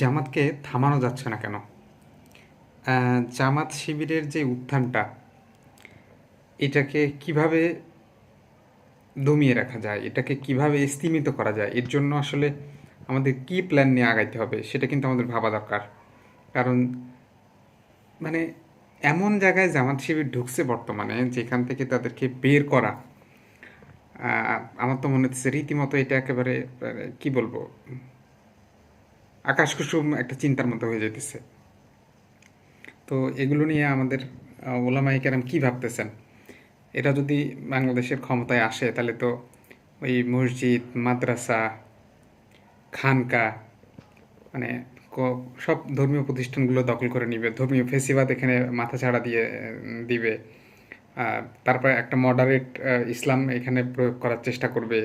জামাতকে থামানো যাচ্ছে না কেন? জামাত শিবিরের যে উত্থানটা, এটাকে কীভাবে দমিয়ে রাখা যায়? এটাকে কীভাবে স্তীমিত করা যায়? এর জন্য আসলে আমাদের কি প্ল্যান নিয়ে আগাইতে হবে? সেটা কিন্তু আমাদের ভাবা দরকার। কারণ মানে এমন জায়গায় জামাত শিবির ঢুকছে বর্তমানে, যেখান থেকে তাদেরকে বের করা আমার তো মনে হচ্ছে রীতিমতো এটা একেবারে কি বলব? আকাশ কুসুম একটা চিন্তার মতো হয়ে যেতেছে তো এগুলো নিয়ে আমাদের ওলামাই কেরাম কী ভাবতেছেন? এটা যদি বাংলাদেশের ক্ষমতায় আসে, তাহলে তো ওই মসজিদ, মাদ্রাসা, খানকা মানে সব ধর্মীয় প্রতিষ্ঠানগুলো দখল করে নিবে। ধর্মীয় ফেসিবাদ এখানে মাথা ছাড়া দিয়ে দিবে। তারপরে একটা মডারেট ইসলাম এখানে প্রয়োগ করার চেষ্টা করবে।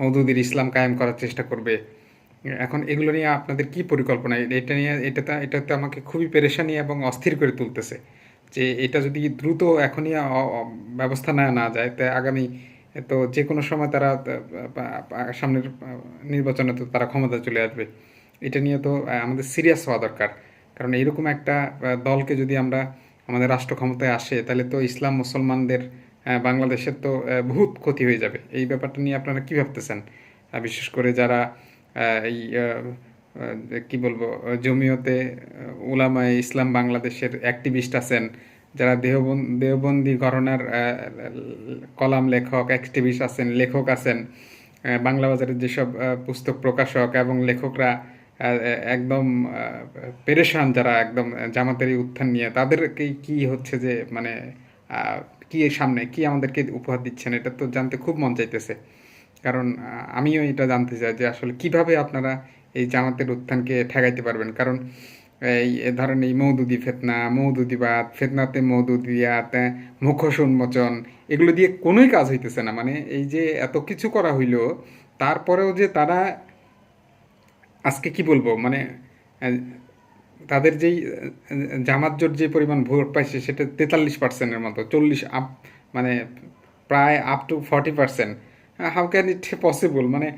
মৌদুদির ইসলাম কায়েম করার চেষ্টা করবে। এখন এগুলো নিয়ে আপনাদের কি পরিকল্পনা? এটা নিয়ে এটাতে এটাতে আমাকে খুবই পেরেশানি এবং অস্থির করে তুলতেছে যে এটা যদি দ্রুত এখনই ব্যবস্থা নেওয়া না যায়, তা আগামী, তো যে কোনো সময় তারা সামনের নির্বাচনে তো তারা ক্ষমতা চলে আসবে। এটা নিয়ে তো আমাদের সিরিয়াস হওয়া দরকার। কারণ এরকম একটা দলকে যদি আমরা আমাদের রাষ্ট্র ক্ষমতায় আসে, তাহলে তো ইসলাম মুসলমানদের বাংলাদেশের তো বহুত ক্ষতি হয়ে যাবে। এই ব্যাপারটা নিয়ে আপনারা কি ভাবতেছেন? বিশেষ করে যারা এই কি বলব, জমিয়তে উলামায়ে ইসলাম বাংলাদেশের অ্যাক্টিভিস্ট আছেন, যারা দেহবন, দেহবন্দি ঘরনার কলাম লেখক অ্যাক্টিভিস্ট আছেন, লেখক আছেন বাংলা বাজারের যেসব পুস্তক প্রকাশক এবং লেখকরা একদম পেরেশান যারা একদম জামাতের এই উত্থান নিয়ে, তাদেরকে কি হচ্ছে যে মানে কি সামনে, কি আমাদেরকে উপহার দিচ্ছেন, এটা তো জানতে খুব মন চাইতেছে। কারণ আমিও এটা জানতে চাই যে আসলে কীভাবে আপনারা এই জামাতের উত্থানকে ঠেকাইতে পারবেন? কারণ, এই ধরেন এই মৌদুদি ফেতনা, মৌদুদিবাদ, ফেতনাতে মৌদুদিয়াত মুখোশ উন্মোচন, এগুলো দিয়ে কোনোই কাজ হইতেছে না। মানে এই যে এত কিছু করা হইল, তারপরেও যে তারা আজকে কি বলব? মানে তাদের যেই জামাত জোট যে পরিমাণ ভোট পাইছে, সেটা তেতাল্লিশ পার্সেন্টের মতো, চল্লিশ আপ মানে প্রায় up to forty percent how can it possible মানে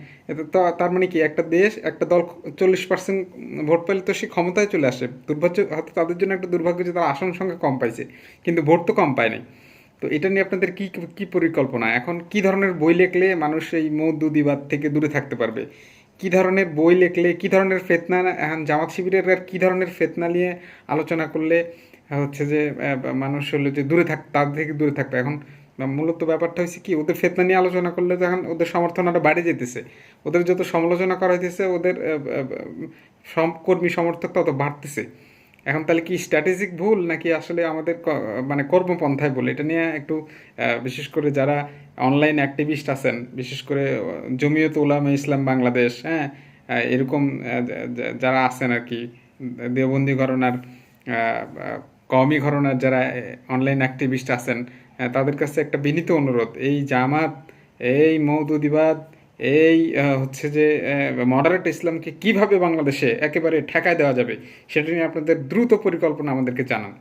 তার মানে কি, একটা দেশ, একটা দল চল্লিশ পার্সেন্ট ভোট পেলে তো সে ক্ষমতায় চলে আসে। দুর্ভাগ্য, হয়তো তাদের জন্য একটা দুর্ভাগ্য যে তারা আসন সংখ্যা কম পাইছে, কিন্তু ভোট তো কম পায় নাই। তো এটা নিয়ে আপনাদের কি কি পরিকল্পনা? এখন কি ধরনের বই লিখলে মানুষ এই মৌদুদিবাদ থেকে দূরে থাকতে পারবে? কি ধরনের বই লিখলে, কি ধরনের ফেতনা, এখন জামাত শিবিরের আর কি ধরনের ফেতনা নিয়ে আলোচনা করলে, হচ্ছে যে মানুষ হলো যে দূরে থাক, তার থেকে দূরে থাকবে? এখন মূলত ব্যাপারটা হচ্ছে কি, ওদের ফেতনা নিয়ে আলোচনা করলে তখন ওদের সমর্থন আরও বাড়ে যেতেছে ওদের যত সমালোচনা করা হইতেছে, ওদের কর্মী সমর্থক তত বাড়তেছে। এখন তাহলে কি স্ট্র্যাটেজিক ভুল নাকি আসলে আমাদের মানে কর্মপন্থায় ভুল? এটা নিয়ে একটু বিশেষ করে যারা অনলাইন অ্যাক্টিভিস্ট আছেন, বিশেষ করে জমিয়ত উলামা ইসলাম বাংলাদেশ হ্যাঁ এরকম যারা আছেন আর কি, দেওবন্দি কওমি ঘরনার যারা অনলাইন অ্যাক্টিভিস্ট আছেন তাদের কাছে একটা বিনীত অনুরোধ। এই জামাত, এই মৌদুদিবাদ, এই হচ্ছে যে মডারেট ইসলামকে কীভাবে বাংলাদেশে একেবারে ঠেকায় দেওয়া যাবে, সেটা নিয়ে আপনাদের দ্রুত পরিকল্পনা আমাদেরকে জানান।